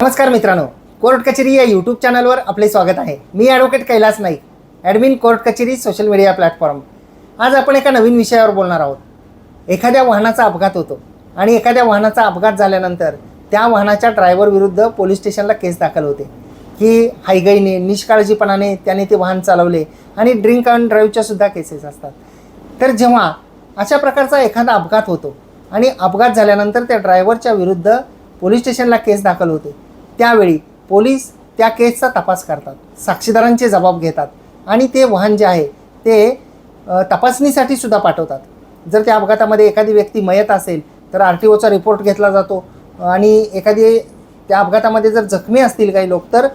नमस्कार मित्रांनो कोर्ट कचेरी या यूट्यूब चॅनलवर आपले स्वागत आहे. मी advocate Kailas Naik admin court Kacheri social media platform आज आपण एका नवीन विषयावर बोलणार आहोत. एखाद्या वाहनाचा अपघात होतो आणि एखाद्या वाहनाचा अपघात झाल्यानंतर त्या वाहनाच्या ड्रायव्हर विरुद्ध पोलीस स्टेशनला केस दाखल होते. की हायगाईने निष्काळजीपणाने त्याने ते वाहन चालवले आणि ड्रिंक अँड ड्राईव्हच्या सुद्धा केसेस असतात. तर जेव्हा अशा प्रकारचा एखादा अपघात होतो आणि अपघात झाल्यानंतर त्या ड्रायव्हरच्या विरुद्ध पोलीस स्टेशनला केस दाखल होते त्यावेळी पोलीस त्या केसचा तपास करतात साक्षीदारांचे जबाब घेतात आणि ते वाहन जे आहे ते तपासणीसाठी सुद्धा पाठवतात. जर त्या अपघातामध्ये एखादी व्यक्ती मयत असेल तर आर टी ओचा रिपोर्ट घेतला जातो आणि एखादी त्या अपघातामध्ये जर जखमी असतील काही लोक तर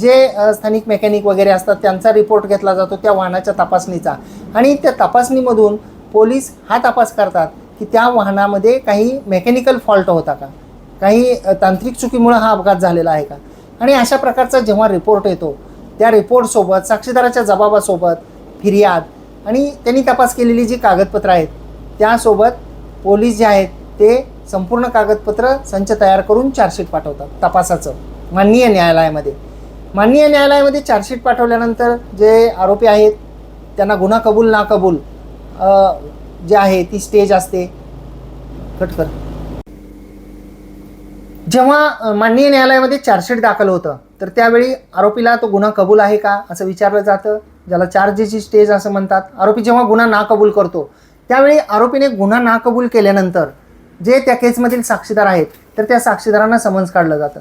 जे स्थानिक मेकॅनिक वगैरे असतात त्यांचा रिपोर्ट घेतला जातो त्या वाहनाच्या तपासणीचा. आणि त्या तपासणीमधून पोलीस हा तपास करतात की त्या वाहनामध्ये काही मेकॅनिकल फॉल्ट होता का? काही तांत्रिक चुकीमुळे हा अपघात झालेला आहे का? आणि अशा प्रकारचा जेव्हा रिपोर्ट येतो त्या रिपोर्टसोबत साक्षीदाराच्या जबाबासोबत फिर्याद आणि त्यांनी तपास केलेली जी कागदपत्रं आहेत त्यासोबत पोलीस जे आहेत ते संपूर्ण कागदपत्र संच तयार करून चार्जशीट पाठवतात तपासाचं माननीय न्यायालयामध्ये. माननीय न्यायालयामध्ये चार्जशीट पाठवल्यानंतर जे आरोपी आहेत त्यांना गुन्हा कबूल ना कबूल जे आहे ती स्टेज असते. कट कर. जेव्हा माननीय न्यायालयामध्ये चार्जशीट दाखल होतं तर त्यावेळी आरोपीला तो गुन्हा कबूल आहे का असं विचारलं जातं ज्याला चार्जेची स्टेज असं म्हणतात. आरोपी जेव्हा गुन्हा ना कबूल करतो त्यावेळी आरोपीने गुन्हा ना कबूल केल्यानंतर जे त्या केसमधील साक्षीदार आहेत तर त्या साक्षीदारांना समन्स काढलं जातं.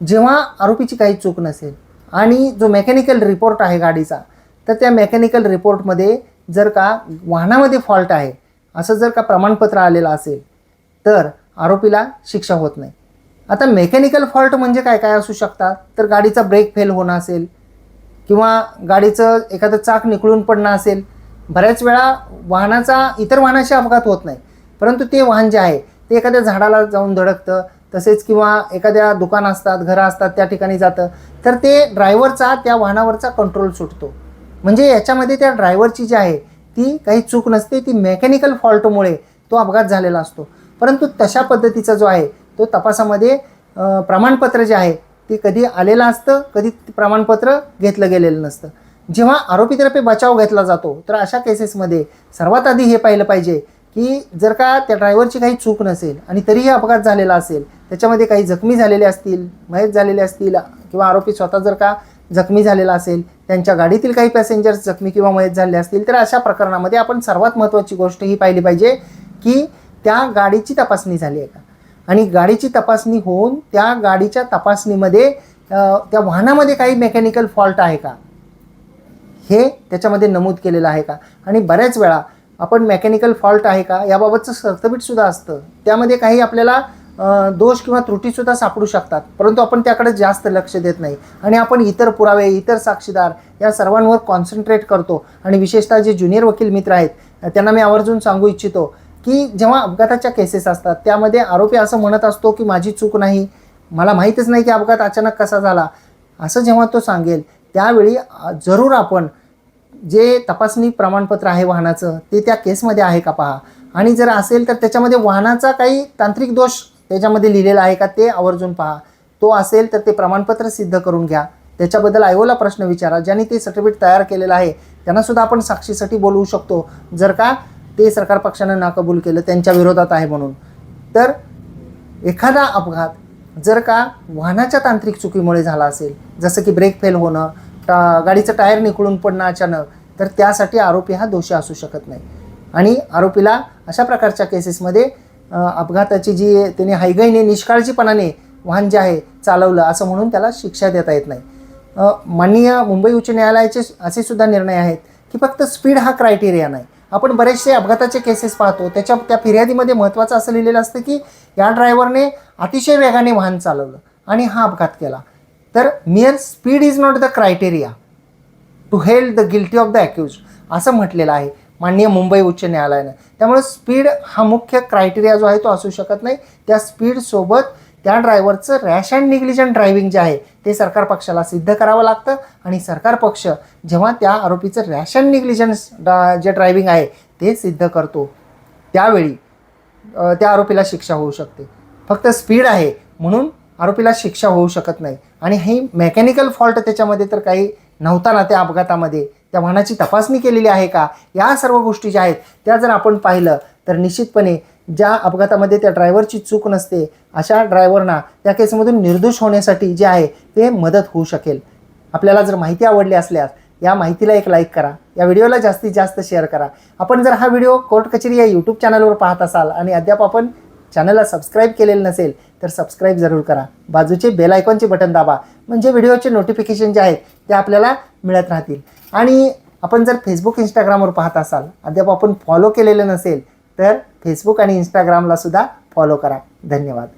जेव्हा आरोपीची काही चूक नसेल आणि जो मेकॅनिकल रिपोर्ट आहे गाडीचा तर त्या मेकॅनिकल रिपोर्टमध्ये जर का वाहनामध्ये फॉल्ट आहे असं जर का प्रमाणपत्र आलेलं असेल तर आरोपीला शिक्षा होत नाही. आता मेकॅनिकल फॉल्ट म्हणजे काय? काय असू शकतात? तर गाडीचा ब्रेक फेल होणं असेल किंवा गाडीचं एखादं चाक निकळून पडणं असेल बऱ्याच वेळा वाहनाचा इतर वाहनाशी अपघात होत नाही. परंतु ते वाहन जे आहे ते एखाद्या झाडाला जाऊन धडकतं तसेच किंवा एखाद्या दुकान असतात घरं असतात त्या ठिकाणी जातं तर ते ड्रायव्हरचा त्या वाहनावरचा कंट्रोल सुटतो. म्हणजे याच्यामध्ये त्या ड्रायव्हरची जी आहे ती काही चूक नसते ती मेकॅनिकल फॉल्टमुळे तो अपघात झालेला असतो. परंतु तशा पद्धतीचा जो आहे तो तपासामध्ये प्रमाणपत्र जे आहे ते कधी आलेलं असतं कधी प्रमाणपत्र घेतलं गेलेलं नसतं. जेव्हा आरोपीतर्फे बचाव घेतला जातो तर अशा केसेसमध्ये सर्वात आधी हे पाहिलं पाहिजे की जर का त्या ड्रायव्हरची काही चूक नसेल आणि तरीही अपघात झालेला असेल त्याच्यामध्ये काही जखमी झालेले असतील मयत झालेले असतील किंवा आरोपी स्वतः जर का जखमी झालेला असेल त्यांच्या गाडीतील काही पॅसेंजर्स जखमी किंवा मयत झाले असतील तर अशा प्रकरणामध्ये आपण सर्वात महत्त्वाची गोष्ट ही पाहिली पाहिजे की त्या गाडीची तपासणी झाली आहे का? आणि गाडीची तपासणी होऊन त्या गाडीच्या तपासणीमध्ये त्या वाहनामध्ये काही मेकॅनिकल फॉल्ट आहे का? हे त्याच्यामध्ये नमूद केलेलं आहे का? आणि बऱ्याच वेळा आपण मेकॅनिकल फॉल्ट आहे का? याबाबतचं सर्तबीटसुद्धा असतं. त्यामध्ये काही आपल्याला दोष किंवा त्रुटीसुद्धा सापडू शकतात. परंतु आपण त्याकडे जास्त लक्ष देत नाही. आणि आपण इतर पुरावे इतर साक्षीदार या सर्वांवर कॉन्सन्ट्रेट करतो. आणि विशेषतः जे ज्युनियर वकील मित्र आहेत त्यांना मी आवर्जून सांगू इच्छितो की जेव्हा अपघाताच्या केसेस असतात त्यामध्ये आरोपी असं म्हणत असतो की माझी चूक नाही. मला माहीतच नाही की अपघात अचानक कसा झाला. असं जेव्हा तो सांगेल त्यावेळी जरूर आपण जे तपासणी प्रमाणपत्र आहे वाहनाचं ते त्या केसमध्ये आहे का पहा. आणि जर असेल तर त्याच्यामध्ये वाहनाचा काही तांत्रिक दोष त्याच्यामध्ये लिहिलेला आहे का ते आवर्जून पहा. तो असेल तर ते प्रमाणपत्र सिद्ध करून घ्या. त्याच्याबद्दल आयोला प्रश्न विचारा. ज्यांनी ते सर्टिफिकेट तयार केलेलं आहे त्यांनासुद्धा आपण साक्षीसाठी बोलवू शकतो. जर का ते सरकार पक्षानं नाकबूल केलं त्यांच्या विरोधात आहे म्हणून. तर एखादा अपघात जर का वाहनाच्या तांत्रिक चुकीमुळे झाला असेल जसं की ब्रेक फेल होणं टा गाडीचं टायर निखळून पडणं अचानक तर त्यासाठी आरोपी हा दोषी असू शकत नाही. आणि आरोपीला अशा प्रकारच्या केसेसमध्ये अपघाताची जी त्याने हायगाईने निष्काळजीपणाने वाहन जे आहे चालवलं असं म्हणून त्याला शिक्षा देता येत नाही. माननीय मुंबई उच्च न्यायालयाचे असे सुद्धा निर्णय आहेत की फक्त स्पीड हा क्रायटेरिया नाही. आपण बरेचसे अपघाताचे केसेस पाहतो. त्याच्या त्या फिर्यादीमध्ये महत्त्वाचं असं लिहिलेलं असतं की या ड्रायव्हरने अतिशय वेगाने वाहन चालवलं आणि हा अपघात केला. तर mere speed is not the criteria to held the guilty of the accuse असं म्हटलेलं आहे माननीय मुंबई उच्च न्यायालयानं. त्यामुळे स्पीड हा मुख्य क्रायटेरिया जो आहे तो असू शकत नाही. त्या स्पीडसोबत त्या ड्रायव्हरचं रॅश अँड निग्लिजंट ड्रायव्हिंग जे आहे ते सरकार पक्षाला सिद्ध करावं लागतं. आणि सरकार पक्ष जेव्हा त्या आरोपीचं रॅश अँड निग्लिजन्स जे ड्रायव्हिंग आहे ते सिद्ध करतो. त्यावेळी त्या आरोपीला शिक्षा होऊ शकते. फक्त स्पीड आहे म्हणून आरोपीला शिक्षा होऊ शकत नाही. आणि हे मेकॅनिकल फॉल्ट त्याच्यामध्ये तर काही नव्हता ना त्या अपघातामध्ये. त्या वाहनाची तपासणी केलेली आहे का? या सर्व गोष्टी ज्या आहेत त्या जर आपण पाहिलं तर निश्चितपणे ज्या अपघातामध्ये त्या ड्रायव्हरची चूक नसते अशा ड्रायव्हरना त्या केसमधून निर्दोष होण्यासाठी जे आहे ते मदत होऊ शकेल. आपल्याला जर माहिती आवडली असल्यास या माहितीला एक लाईक करा या व्हिडिओला जास्तीत जास्त शेअर करा. आपण जर हा व्हिडिओ कोर्ट कचेरी या यूट्यूब चॅनलवर पाहत असाल आणि अद्याप आपण चॅनलला सबस्क्राईब केलेलं नसेल तर सबस्क्राईब जरूर करा. बाजूचे बेल आयकॉनचे बटन दाबा म्हणजे व्हिडिओचे नोटिफिकेशन जे आहेत ते आपल्याला मिळत राहतील. आणि आपण जर फेसबुक इंस्टाग्रामवर पाहत असाल अद्याप आपण फॉलो केलेलं नसेल तर फेसबुक आणि इंस्टाग्रामला सुद्धा फॉलो करा. धन्यवाद.